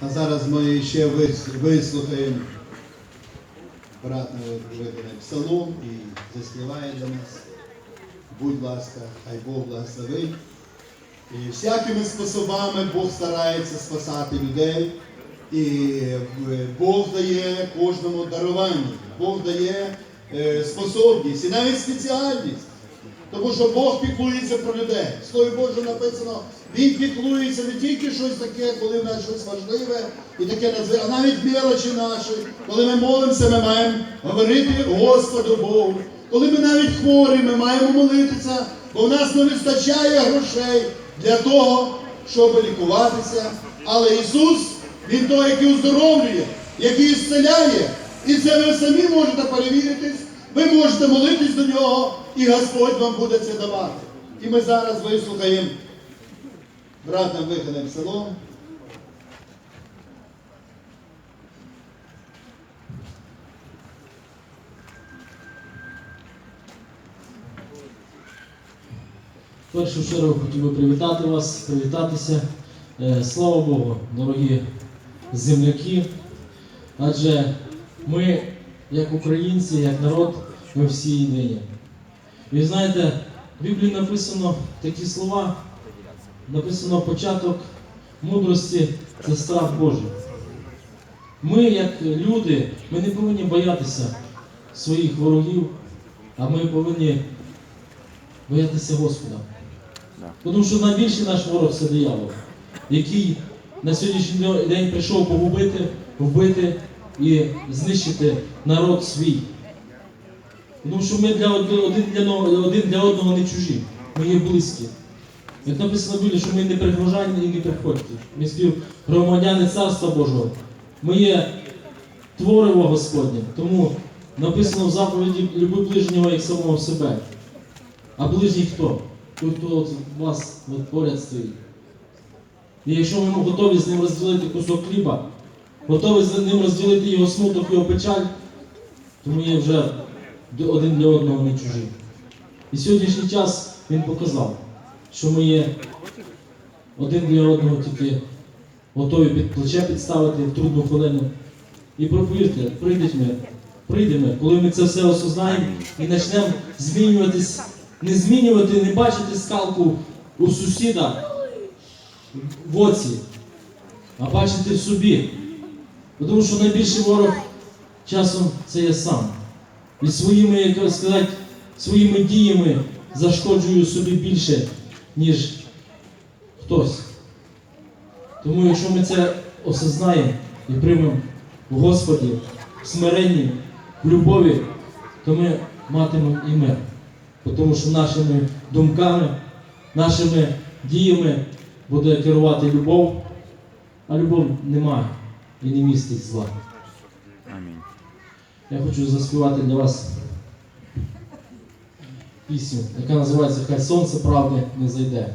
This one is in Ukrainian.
А зараз ми ще вислухаємо брат виданий псалом і заспіває для нас. Будь ласка, хай Бог благословить. І всякими способами Бог старається спасати людей. І е, Бог дає кожному дарування, Бог дає е, способність і навіть спеціальність. Тому що Бог піклується про людей. Слові Боже написано, Він піклується не тільки щось таке, коли в нас щось важливе і таке надзвичайне, а навіть мелочі наші. Коли ми молимося, ми маємо говорити Господу Богу. Коли ми навіть хворі, ми маємо молитися, бо в нас не вистачає грошей для того, щоб лікуватися. Але Ісус, Він той, який оздоровлює, який зціляє. І це ви самі можете перевіритись. Ви можете молитись до нього, і Господь вам буде це давати. І ми зараз вислухаємо братом виконаним селом. В першу чергу хотів би привітати вас, привітатися. Е, Слава Богу, дорогі земляки. Адже ми, як українці, як народ, ми всі єдині. І знаєте, в Біблії написано такі слова, написано початок мудрості це страх Божий. Ми, як люди, ми не повинні боятися своїх ворогів, а ми повинні боятися Господа. Тому що найбільший наш ворог це диявол, який на сьогоднішній день прийшов погубити, вбити і знищити народ свій. Тому що ми для один для, один для одного не чужі, ми є близькі. Як написано в що ми не пригрожані і не приходьте. Ми співгромадяни Царства Божого. Ми є твориво Господнє. Тому написано в заповіді люби ближнього як самого себе. А ближній хто? Той, хто от вас поряд стоїть. І якщо ми готові з ним розділити кусок хліба, готові з ним розділити його смуток, його печаль, то ми є вже один для одного не чужі. І сьогоднішній час він показав, що ми є один для одного тільки готові під плече підставити в трудну хвилину. І повірте, прийдуть ми, прийдемо, коли ми це все осознаємо і почнемо змінюватись, не змінювати, не бачити скалку у сусіда в оці, а бачити в собі. Тому що найбільший ворог часом це я сам. І своїми, як сказати, своїми діями зашкоджую собі більше, ніж хтось. Тому якщо ми це осознаємо і приймемо в Господі, в смиренні, в любові, то ми матимемо і мир. Тому що нашими думками, нашими діями буде керувати любов, а любов немає і не містить зла. Амінь. Я хочу заспівати для вас пісню, яка називається Хай сонце правди не зайде.